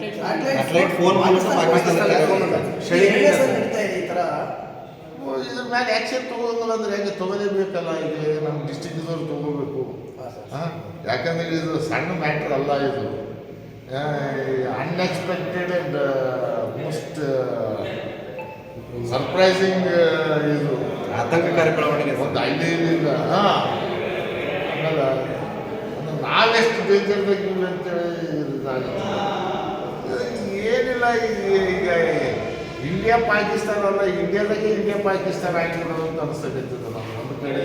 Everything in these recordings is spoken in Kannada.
ಫೋನ್ ಇದೆ ಇದ್ರ ಮೇಲೆ ಆ್ಯಕ್ಷನ್ ತಗೋದಿಲ್ಲ ಅಂದ್ರೆ ಹೆಂಗೆ ತಗೋಲೇಬೇಕಲ್ಲ? ಈಗ ನಮ್ಮ ಡಿಸ್ಟಿಕ್ದವ್ರು ತಗೋಬೇಕು ಹಾಂ ಯಾಕಂದ್ರೆ ಇದು ಸಣ್ಣ ಮ್ಯಾಟ್ರ್ ಅಲ್ಲ ಇದು. ಅನ್ಎಕ್ಸ್ಪೆಕ್ಟೆಡ್ ಆ್ಯಂಡ್ ಮೋಸ್ಟ್ ಸರ್ಪ್ರೈಸಿಂಗ್ ಇದು. ಆತಂಕಕಾರಿ ಬೆಳವಣಿಗೆ ಒಂದು ಐದೈದಿಂದ ಹಾಂ. ಆಮೇಲೆ ನಾವೆಷ್ಟು ಡೇಂಜರ್ದಾಗ ಇವಿ ಅಂತೇಳಿ ಇದಾಗುತ್ತೆ. ಏನಿಲ್ಲ ಈಗ ಇಂಡಿಯಾ ಪಾಕಿಸ್ತಾನ ಅಲ್ಲ ಇಂಡಿಯಾದಾಗೆ ಇಂಡಿಯಾ ಪಾಕಿಸ್ತಾನ ಆಗಿರೋದು ಅಂತ ಅನಿಸ್ತಕ್ಕಂಥದ್ದು ನಾವು ಒಂದು ಕಡೆ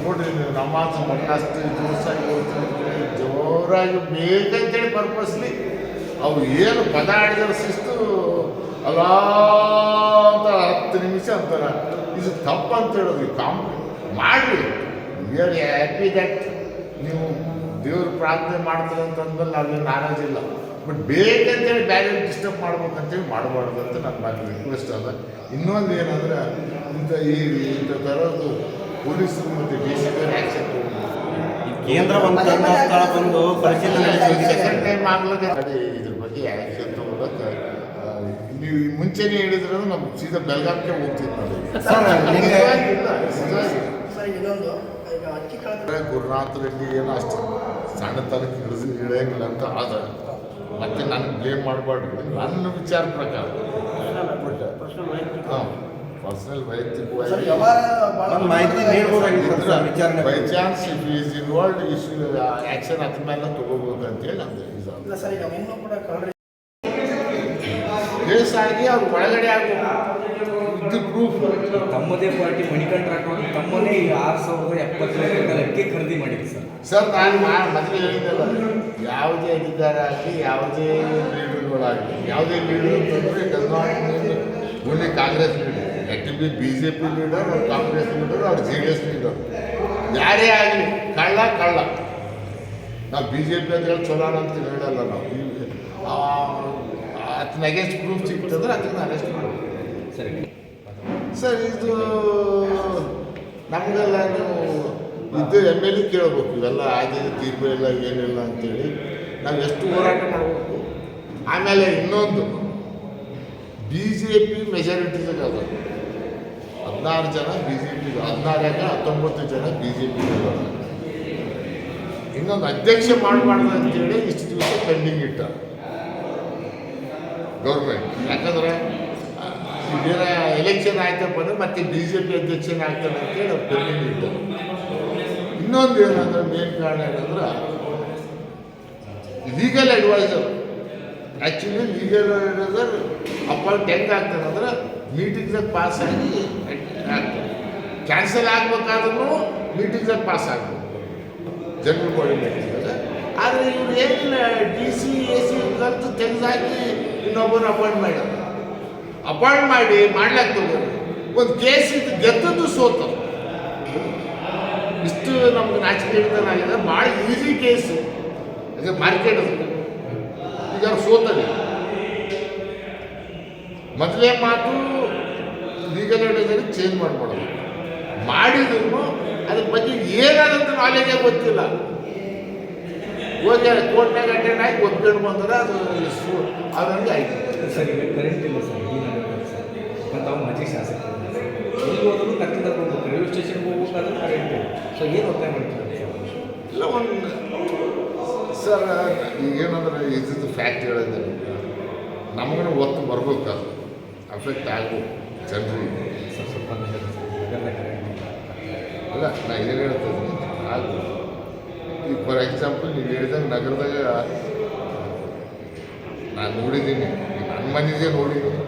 ನೋಡ್ರಿ ನೀವು ನಮಾಜ್ ಮಕ್ಕಳಷ್ಟು ಜೋಸಾಗಿ ಜೋರಾಗಿ ಬೇಕಂತೇಳಿ ಪರ್ಪಸ್ಲಿ ಅವು ಏನು ಪದ ಆಡಿದ್ರೆ ಶಿಸ್ತು ಅಲ್ಲ ಅಂತ ಹತ್ತು ನಿಮಿಷ ಅಂತಾರ. ಇದು ತಪ್ಪು ಅಂತ ಹೇಳೋದು ಕಾಮ್ ಮಾಡ್ರಿ. ವಿ ಆರ್ ಹ್ಯಾಪಿ ದಟ್ ನೀವು ದೇವ್ರ ಪ್ರಾರ್ಥನೆ ಮಾಡ್ತಾರೆ ಅಂತ ಅಂದ್ಮೇಲೆ ನಾವೇನು ನಾರಾಜಿಲ್ಲ ಬಟ್ ಬೇಕಂತೇಳಿ ಬ್ಯಾರೆ ಡಿಸ್ಟರ್ಬ್ ಮಾಡ್ಬೇಕಂತೇಳಿ ಮಾಡಬಾರ್ದು ಅಂತ ನನ್ನ ರಿಕ್ವೆಸ್ಟ್ ಅದ. ಇನ್ನೊಂದು ಏನಂದ್ರೆ ಇಂಥ ಈ ಇಂಥ ಥರದ್ದು ಪೊಲೀಸರು ಮತ್ತು ಡಿ ಸಿ ಪಿ ಆ್ಯಕ್ಷನ್ ಕೇಂದ್ರ ಬಂದು ಸೆಕೆಂಡ್. ಟೈಮ್ ಆಗ್ಲಕ್ಕೆ ಇದ್ರ ಬಗ್ಗೆ ಆ್ಯಕ್ಷನ್ ತಗೊಳಕ್ಕೆ ನೀವು ಈ ಮುಂಚೆನೇ ಹೇಳಿದ್ರೆ ನಮ್ಗೆ ಸೀದಾ ಬೆಳಗಾವಿಗೆ ಹೋಗ್ತೀವಿ ನೋಡಿ ಸರ್, ನಿನ್ನೆ- ನಿಜವಾಗಿಲ್ಲ, ನಿಜವಾಗಿ. ಸರ್ ಇನ್ನೊಂದು. ಈಗ ಅಕ್ಕಿ ಕಳೆದ ಅಂದ್ರೆ ಗುರುನಾಥ್ ರೆಡ್ಡಿ ಏನು ಅಷ್ಟು ಸಣ್ಣತನಕ್ಕೆ ಹಿಡಿದು ಹಿಡಿಯಂಗಿಲ್ಲ ಅಂತ ಆದ ಮತ್ತೆ ನಾನು ಬ್ಲೇಮ್ ಮಾಡಬಾರ್ದು. ನನ್ನ ವಿಚಾರ ಪ್ರಕಾರ. ಹಾಂ ಪರ್ಸನಲ್ ವೈಯಕ್ತಿಕವಾಗಿ by chance if is involved issue action ಅದ್ರ ಮೇಲೆ ತಗೋಬೋದು ಅಂತೇಳಿ ನಂದು ಇಲ್ಲ ಸರ್ ಈಗ ಇನ್ನೂ ಕೂಡ ಆಗಿ ಅವ್ರು ಒಳಗಡೆ ಆಗಬೇಕು ಇದು ಪ್ರೂಫ್ ತಮ್ಮದೇ ಪಾರ್ಟಿ ಮಣಿಕಂಠ ರಾಠೋಡ್ ತಮ್ಮನೇ ಈ ಆರು ಸಾವಿರದ ಎಪ್ಪತ್ತೈದು ಅಕ್ಕಿ ಖರೀದಿ ಮಾಡಿದ್ರು ಸರ್. ಸರ್ ನಾನು ಮೊದಲು ಹೇಳಿದ್ದಲ್ಲ ಯಾವುದೇ ಅಧಿಕಾರ ಆಗಲಿ ಯಾವುದೇ ಲೀಡರ್ಗಳಾಗಲಿ ಯಾವುದೇ ಲೀಡರ್ ಅಂತಂದರೆ ಕಾಂಗ್ರೆಸ್ ಲೀಡರ್. ಯಾಕೆ B B J P leader ಅವ್ರು ಕಾಂಗ್ರೆಸ್ ಲೀಡರ್ ಅವ್ರು ಜೆ ಡಿ ಎಸ್ ಲೀಡರ್. ಯಾರೇ ಆಗಲಿ ಕಳ್ಳ ಕಳ್ಳ. ನಾವು ಬಿ ಜೆ ಪಿ ಅಂತ ಹೇಳಿ ಚಲೋ ಅಂತ ಹೇಳಲ್ಲ ನಾವು. ಅದನ್ನ ಅಗೇನ್ಸ್ಟ್ ಪ್ರೂಫ್ ಸಿಗ್ತಂದ್ರೆ ಅದನ್ನ ಅರೆಸ್ಟ್ ಮಾಡ್ಬೇಕು. ಸರಿ. ಸರ್, ಇದು ನಮಗೆಲ್ಲ ನೀವು ಇದು ಎಂ ಎಲ್ ಎ ಕೇಳಬೇಕು. ಇವೆಲ್ಲ ಆಗಿದೆ ತೀರ್ಪು ಎಲ್ಲ ಏನಿಲ್ಲ ಅಂತೇಳಿ. ನಾವು ಎಷ್ಟು ಹೋರಾಟ ಮಾಡಬೇಕು? ಆಮೇಲೆ ಇನ್ನೊಂದು ಬಿ ಜೆ ಪಿ ಮೆಜಾರಿಟಿದಾಗ ಅದ ಹದಿನಾರು ಜನ ಬಿ ಜೆ ಪಿ ಹದಿನಾರಾಗ ಹತ್ತೊಂಬತ್ತು ಜನ ಬಿ ಜೆ ಪಿ ಇನ್ನೊಂದು ಅಧ್ಯಕ್ಷ ಮಾಡಬಾರ್ದು ಅಂತೇಳಿ ಇಷ್ಟು ದಿವಸ ಪೆಂಡಿಂಗ್ ಇಟ್ಟ. ಗೌರ್ಮೆಂಟ್ ಯಾಕಂದ್ರೆ ಇದರ ಎಲೆಕ್ಷನ್ ಆಯ್ತಪ್ಪ ಅಂದ್ರೆ ಮತ್ತೆ ಬಿ ಜೆ ಪಿ ಅಧ್ಯಕ್ಷನ ಆಗ್ತಾನೆ ಅಂತೇಳಿ ಅವ್ರು ಪೆಂಡಿಂಗ್ ಇನ್ನೊಂದು ಏನಂದ್ರೆ ಮೇನ್ ಕಾರಣ ಏನಂದ್ರೆ legal adviser actually legal adviser appoint ಹೆಂಗೆ ಆಗ್ತಾನೆ ಅಂದ್ರೆ ಮೀಟಿಂಗ್ದಾಗ ಪಾಸ್ ಆಗಿ ಆಗ್ತಾರೆ ಕ್ಯಾನ್ಸಲ್ ಆಗ್ಬೇಕಾದ್ರೂ ಮೀಟಿಂಗ್ದಾಗ ಪಾಸ್ ಆಗ್ಬೇಕು ಜನರಲ್ ಬಾಡಿ ಮೀಟಿಂಗ್ದಾಗ ಆದರೆ ಇವ್ರು ಏನಿಲ್ಲ ಡಿ ಸಿ ಎ ಸಿ ಕಲ್ತು ತೆಗೆದಾಕಿ ಇನ್ನೊಬ್ಬರು ಅಪಾಯಿಂಟ್ ಮಾಡ್ಯಾರ ಅಪಾಯಿಂಟ್ ಮಾಡಿ ಮಾಡ್ಲಾಕ್ ತಗೋರಿ. ಒಂದು ಕೇಸ್ ಇದು ಗೆದ್ದದ್ದು ಸೋತ. ಇಷ್ಟು ನಮ್ಗೆ ನಾಚಿಕೆ ಭಾಳ ಈಸಿ ಕೇಸು ಅದೇ ಮಾರ್ಕೆಟ್ ಅದು. ಈಗ ಅವ್ರು ಸೋತದೆ ಮೊದಲೇ ಮಾತು ಲೀಗಲ್ ಅಡ್ವೈಸರಿ ಚೇಂಜ್ ಮಾಡ್ಕೊಡೋದು. ಮಾಡಿದ್ರು ಅದ್ರ ಬಗ್ಗೆ ಏನಾದಂತ ನಾಲೆಜೇ ಗೊತ್ತಿಲ್ಲ. ಹೋಗಿ ಕೋರ್ಟ್ನಾಗ ಅಟೆಂಡ್ ಆಗಿ ಒಪ್ಕೊಂಡು ಬಂದ್ರೆ ಅದು ಅದೊಂದು ಆಯ್ತು. ಸರಿ ಈಗ ಕರೆಂಟ್ ಇಲ್ಲ ಸರ್ ಈ ನಗರದಲ್ಲಿ ಸರ್. ಮತ್ತು ತಾವು ಮಾಜಿ ಶಾಸಕ ಎಲ್ಲಿ ಹೋದ್ರು ಕತ್ತಿಂದ ತಗೊಂಡು ರೈಲ್ವೆ ಸ್ಟೇಷನ್ಗೆ ಹೋಗ್ಬೇಕಾದ್ರೆ ಕರೆಂಟ್ ಇಲ್ಲ. ಸೊ ಏನು ಒತ್ತಾಯ ಮಾಡ್ತಾರೆ ಇಲ್ಲ ಒಂದು ಸರ್ ಏನಂದ್ರೆ ಇದ್ದಿದ್ದು ಫ್ಯಾಕ್ಟ್ ಹೇಳಿದ್ರೆ ನಮಗೂ ಒತ್ತು ಬರ್ಬೇಕು. ಅದು ಅಫೆಕ್ಟ್ ಆಗ್ಬೇಕು ಜನರಿಗೆ. ಸರ್ ಸ್ವಲ್ಪ ಇಲ್ಲ. ಅಲ್ಲ ನಾ ಏನು ಹೇಳ್ತೀನಿ ಆಗ್ಬೇಕು ಈಗ ಫಾರ್ ಎಕ್ಸಾಂಪಲ್ ನೀವು ಹೇಳಿದಂಗೆ ನಗರದಾಗ ನಾನು ನೋಡಿದ್ದೀನಿ. ನನ್ನ ಮನೆಯೇ ನೋಡಿದ್ದೀನಿ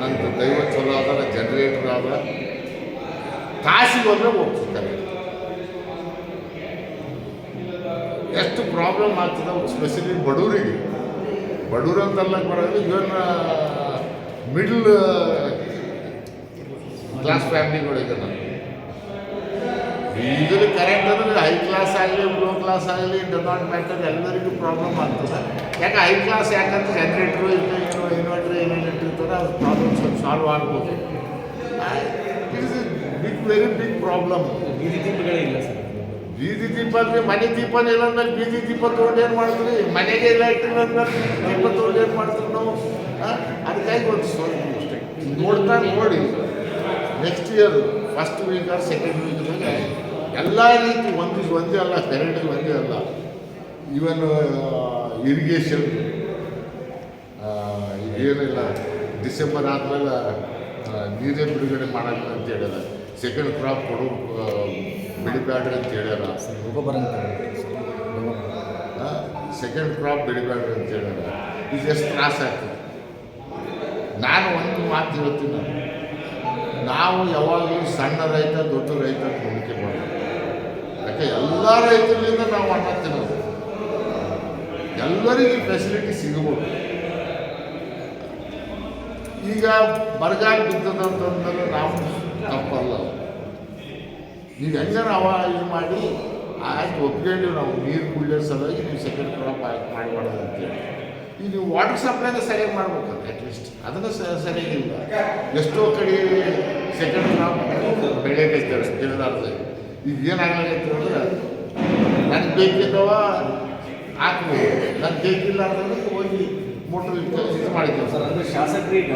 ನಂದು ದೈವ ಚಲೋ ಆದ ಜನರೇಟರ್ ಆದ ಕಾಸಿಗೆ ಒಮ್ಮೆ ಹೋಗ್ತಿರ್ತಾರೆ. ಎಷ್ಟು ಪ್ರಾಬ್ಲಮ್ ಆಗ್ತದೆ ಸ್ಪೆಷಲಿ ಬಡವರಿಗೆ ಬಡವರು ಅಂತಲ್ಲ ಬರೋದು ಇವನ್ ಮಿಡ್ಲ್ ಕ್ಲಾಸ್ ಫ್ಯಾಮಿಲಿಗಳಿಗೆ ನಾನು ಈಗಲೂ ಕರೆಂಟ್ ಅಂದ್ರೆ ಹೈ ಕ್ಲಾಸ್ ಆಗಲಿ ಲೋ ಕ್ಲಾಸ್ ಆಗಲಿ ನಾಟ್ ಮ್ಯಾಟರ್ ಎಲ್ಲರಿಗೂ ಪ್ರಾಬ್ಲಮ್ ಆಗ್ತದೆ. ಯಾಕೆ ಹೈ ಕ್ಲಾಸ್ ಯಾಕಂತ ಜನ್ರೇಟ್ರು ಇರ್ತಾರೆ ಇನ್ವರ್ಟ್ರ್ ಏನೇನು ಇಟ್ಟಿರ್ತಾರೆ ಅದು ಪ್ರಾಬ್ಲಮ್ ಸ್ವಲ್ಪ ಸಾಲ್ವ್ ಆಗ್ಬೋದು. It is big very big problem ಬೀದಿ ದೀಪಗಳೇ ಇಲ್ಲ ಸರ್. ಬೀದಿ ದೀಪ ಅಂದ್ರೆ ಮನೆ ದೀಪನೇ ಇಲ್ಲ ಅಂದ್ಮೇಲೆ ಬೀದಿ ದೀಪ ತೊಗೊಂಡು ಏನು ಮಾಡ್ತೀವಿ ಮನೆಗೆ ಇಲ್ಲ ಅಂದ್ಮೇಲೆ ಬೀದಿ ದೀಪ ತೊಗೊಂಡು ಏನು ಮಾಡ್ತೀವಿ ನಾವು? ಅದಕ್ಕಾಗಿ ಒಂದು ಸ್ವಲ್ಪ ನೋಡ್ತಾ ನೋಡಿ. Next year first week or second ವೀಕ್ದಾಗ ಎಲ್ಲ ರೀತಿ ಒಂದು ಒಂದೇ ಅಲ್ಲ ಕರೆಂಟ್ ಒಂದೇ ಅಲ್ಲ. ಇವನ್ ಇರಿಗೇಷನ್ ಏನಿಲ್ಲ ಡಿಸೆಂಬರ್ ಆದಮೇಲೆ ನೀರೇ ಬಿಡುಗಡೆ ಮಾಡಲ್ಲ ಅಂತ ಹೇಳ್ಯಾರ. ಸೆಕೆಂಡ್ ಕ್ರಾಪ್ ಕೊಡು ಆ, ಬೆಳಿಬ್ಯಾಡ್ರಿ ಅಂತ ಹೇಳ್ಯಾರ. ಸೆಕೆಂಡ್ ಕ್ರಾಪ್ ಬೆಳಿಬ್ಯಾಡ್ರಿ ಅಂತ ಹೇಳ್ಯಾರ. ಇದು ಎಷ್ಟು ತ್ರಾಸ ಆಗ್ತದೆ? ನಾನು ಒಂದು ಮಾತು ಹೇಳ್ತೀನಿ. ನಾವು ಯಾವಾಗಲೂ ಸಣ್ಣ ರೈತ, ದೊಡ್ಡ ರೈತ ಹೂಡಿಕೆ ಮಾಡೋದು. ಯಾಕೆ? ಎಲ್ಲ ರೈತರಿಂದ ನಾವು ಅನ್ನ ತಿನ್ನೋದು. ಎಲ್ಲರಿಗೂ ಫೆಸಿಲಿಟಿ ಸಿಗಬಹುದು ಈಗ ಬರಗಾಲ ಬಿದ್ದದಂತಂದ್ರೆ ನಾವು ತಪ್ಪಲ್ಲ. ನೀವು ಹೆಂಗಾರ ಅವ ಇದು ಮಾಡಿ, ಆಯ್ತು ಒಪ್ಕೊಂಡು ನಾವು ನೀರು ಕುಡಿಯೋ ಸಲುವಾಗಿ ನೀವು ಸೆಕೆಂಡ್ ಕ್ರಾಪ್ ಆಯ್ತು ಮಾಡಬಾರ್ದು ಅಂತೇಳಿ. ಈಗ ನೀವು ವಾಟರ್ ಸಪ್ಲೈನ ಸರಿಯಾಗಿ ಮಾಡ್ಬೇಕಲ್ಲ ಅಟ್ಲೀಸ್ಟ್ ಅದನ್ನು ಸರಿಯಾಗಿಲ್ಲ. ಎಷ್ಟೋ ಕಡೆ ಸೆಕೆಂಡ್ ಕ್ರಾಪ್ ಬೆಳೆಯಕೈತಾರೆ ತಿಳಿದಾರ್ದು ಈಗ ಏನಾಗಲಾಗೈತೆ ಅಂದ್ರೆ ನನಗೆ ಬೇಕಿದ್ದವ ಹಾಕ್ಬೋದು ನನಗೆ ಬೇಕಿಲ್ಲ ಅಂತಂದ್ರೆ ಹೋಗಿ ಮೋಟ್ರ್ ಇದು ಮಾಡಿದ್ದೇವೆ ಸರ್, ಅಂದರೆ ಶಾಸಕರೀಗ